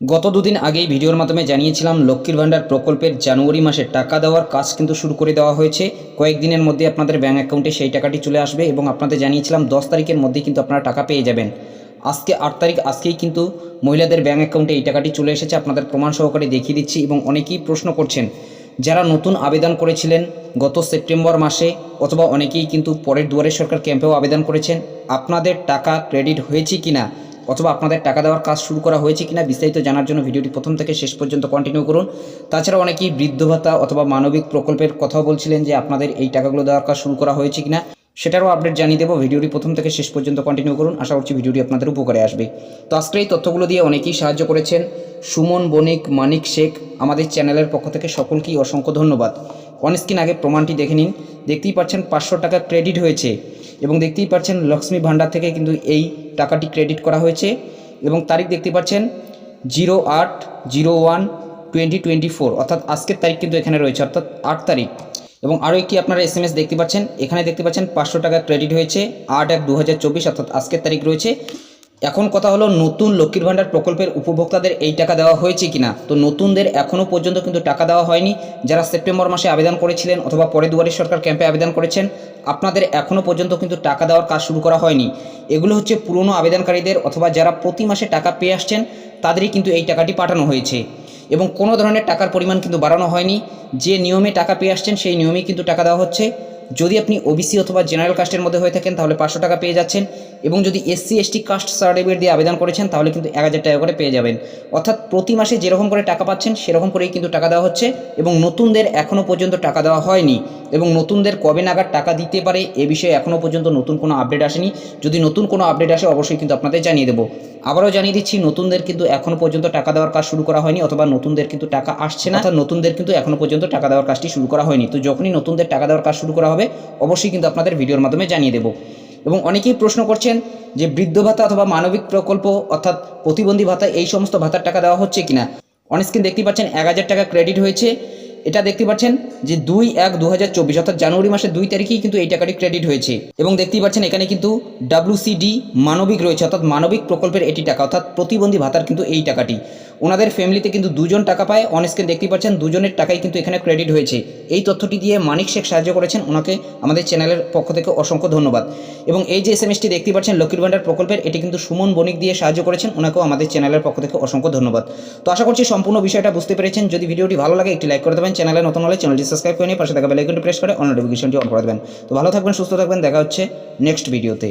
গত দুদিন আগেই ভিডিওর মাধ্যমে জানিয়েছিলাম লক্ষ্মীর ভাণ্ডার প্রকল্পের জানুয়ারি মাসে টাকা দেওয়ার কাজ কিন্তু শুরু করে দেওয়া হয়েছে। কয়েকদিনের মধ্যে আপনাদের ব্যাঙ্ক অ্যাকাউন্টে সেই টাকাটি চলে আসবে এবং আপনাদের জানিয়েছিলাম দশ তারিখের মধ্যেই কিন্তু আপনারা টাকা পেয়ে যাবেন। আজকে আট তারিখ আজকেই কিন্তু মহিলাদের ব্যাঙ্ক অ্যাকাউন্টে এই টাকাটি চলে এসেছে, আপনাদের প্রমাণ সহকারে দেখিয়ে দিচ্ছি এবং অনেকেই প্রশ্ন করছেন, যারা নতুন আবেদন করেছিলেন গত সেপ্টেম্বর মাসে অথবা অনেকেই কিন্তু পরের দুয়ারে সরকার ক্যাম্পেও আবেদন করেছেন, আপনাদের টাকা ক্রেডিট হয়েছে কিনা? অথবা আপনাদের টাকা দেওয়ার কাজ শুরু করা হয়েছে কিনা বিস্তারিত জানার জন্য ভিডিওটি প্রথম থেকে শেষ পর্যন্ত কন্টিনিউ করুন। তাছাড়া অনেকেই বৃদ্ধ ভাতা অথবা মানবিক প্রকল্পের কথাও বলছিলেন যে আপনাদের এই টাকাগুলো দেওয়ার কাজ শুরু করা হয়েছে কিনা। সেটারও আপডেট জানিয়ে দেবো। ভিডিওটি প্রথম থেকে শেষ পর্যন্ত কন্টিনিউ করুন। আশা করছি ভিডিওটি আপনাদের উপকারে আসবে। তো আজকের এই তথ্যগুলো দিয়ে অনেকেই সাহায্য করেছেন। সুমন, বণিক, মানিক শেখ, আমাদের চ্যানেলের পক্ষ থেকে সকলকেই অসংখ্য ধন্যবাদ। অনস্ক্রিন আগে প্রমাণটি দেখে নিন। দেখতেই পাচ্ছেন পাঁচশো টাকা ক্রেডিট হয়েছে এবং দেখতেই পাচ্ছেন লক্ষ্মী ভাণ্ডার থেকে কিন্তু এই টাকাটি ক্রেডিট করা হয়েছে এবং তারিখ দেখতে পাচ্ছেন জিরো আট zero one twenty twenty four অর্থাৎ আজকের তারিখ কিন্তু এখানে রয়েছে। অর্থাৎ আট তারিখ। এবং আরও একটি আপনারা এস দেখতে পাচ্ছেন। এখানে দেখতে পাচ্ছেন পাঁচশো টাকা ক্রেডিট হয়েছে আট এক দু অর্থাৎ আজকের তারিখ রয়েছে। এখন কথা হলো নতুন লক্ষ্মীর ভাণ্ডার প্রকল্পের উপভোক্তাদের এই টাকা দেওয়া হয়েছে কিনা? তো নতুনদের এখনও পর্যন্ত কিন্তু টাকা দেওয়া হয়নি। যারা সেপ্টেম্বর মাসে আবেদন করেছিলেন অথবা পরে দুয়ারের সরকার ক্যাম্পে আবেদন করেছেন, আপনাদের এখনও পর্যন্ত কিন্তু টাকা দেওয়ার কাজ শুরু করা হয়নি। এগুলো হচ্ছে পুরনো আবেদনকারীদের অথবা যারা প্রতি মাসে টাকা পেয়ে আসছেন, তাদেরই কিন্তু এই টাকাটি পাঠানো হয়েছে। এবং কোনো ধরনের টাকার পরিমাণ কিন্তু বাড়ানো হয়নি। যে নিয়মে টাকা পেয়ে আসছেন, সেই নিয়মেই কিন্তু টাকা দেওয়া হচ্ছে। যদি আপনি ওবিসি অথবা জেনারেল কাস্টের মধ্যে হয়ে থাকেন, তাহলে পাঁচশো টাকা পেয়ে যাচ্ছেন। এবং যদি এসসি এসটি কাস্ট সার্টিফিকেট দিয়ে আবেদন করেছেন, তাহলে কিন্তু এক হাজার টাকা করে পেয়ে যাবেন। অর্থাৎ প্রতি মাসে যেরকম করে টাকা পাচ্ছেন, সেরকম করেই কিন্তু টাকা দেওয়া হচ্ছে। এবং নতুনদের এখনও পর্যন্ত টাকা দেওয়া হয়নি। এবং নতুনদের কবে নাগাদ টাকা দিতে পারে, এ বিষয়ে এখনও পর্যন্ত নতুন কোনো আপডেট আসেনি। যদি নতুন কোনো আপডেট আসে, অবশ্যই কিন্তু আপনাদের জানিয়ে দেবো। আবারও জানিয়ে দিচ্ছি, নতুনদের কিন্তু এখনও পর্যন্ত টাকা দেওয়ার কাজ শুরু করা হয়নি, অথবা নতুনদের কিন্তু টাকা আসছে না। অর্থাৎ নতুনদের কিন্তু এখনও পর্যন্ত টাকা দেওয়ার কাজটি শুরু করা হয়নি। তো যখনই নতুনদের টাকা দেওয়ার কাজ শুরু করা অবশ্যই কিন্তু আপনাদের ভিডিওর মাধ্যমে জানিয়ে দেবো। এবং অনেকেই প্রশ্ন করছেন যে বৃদ্ধ ভাতা অথবা মানবিক প্রকল্প অর্থাৎ প্রতিবন্ধী ভাতা এই সমস্ত ভাতার টাকা দেওয়া হচ্ছে কিনা? অনস্ক্রিন দেখতে পাচ্ছেন এক হাজার টাকা ক্রেডিট হয়েছে। এটা দেখতে পাচ্ছেন যে দুই এক দু হাজার চব্বিশ অর্থাৎ জানুয়ারি মাসের দুই তারিখেই কিন্তু এই টাকাটি ক্রেডিট হয়েছে। এবং দেখতেই পাচ্ছেন এখানে কিন্তু ডাব্লিউসিডি মানবিক রয়েছে, অর্থাৎ মানবিক প্রকল্পের এটি টাকা, অর্থাৎ প্রতিবন্ধী ভাতার কিন্তু এই টাকাটি। ওনাদের ফ্যামিলিতে কিন্তু দুজন টাকা পায়। অনস্ক্রিন দেখতেই পাচ্ছেন, দুজনের টাকাই কিন্তু এখানে ক্রেডিট হয়েছে। এই তথ্যটি দিয়ে মানিক শেখ সাহায্য করেছেন। ওনাকে আমাদের চ্যানেলের পক্ষ থেকে অসংখ্য ধন্যবাদ। এবং এই যে এস এম এসটি দেখতে পাচ্ছেন, লক্ষ্মীর ভাণ্ডার প্রকল্পের, এটি কিন্তু সুমন বণিক দিয়ে সাহায্য করেছেন। ওনাকেও আমাদের চ্যানেলের পক্ষ থেকে অসংখ্য ধন্যবাদ। তো আশা করছি সম্পূর্ণ বিষয়টা বুঝতে পেরেছেন। যদি ভিডিওটি ভালো লাগে, একটি লাইক করে দেবেন। চ্যানেলে নতুন হলে চ্যানেলটি সাবস্ক্রাইব করে নিয়ে পাশে থাকা বেলাইকনটি প্রেস করে অন নোটিফিকেশনটি অন করে দেবেন। তো ভালো থাকবেন, সুস্থ থাকবেন। দেখা হচ্ছে নেক্সট ভিডিওতে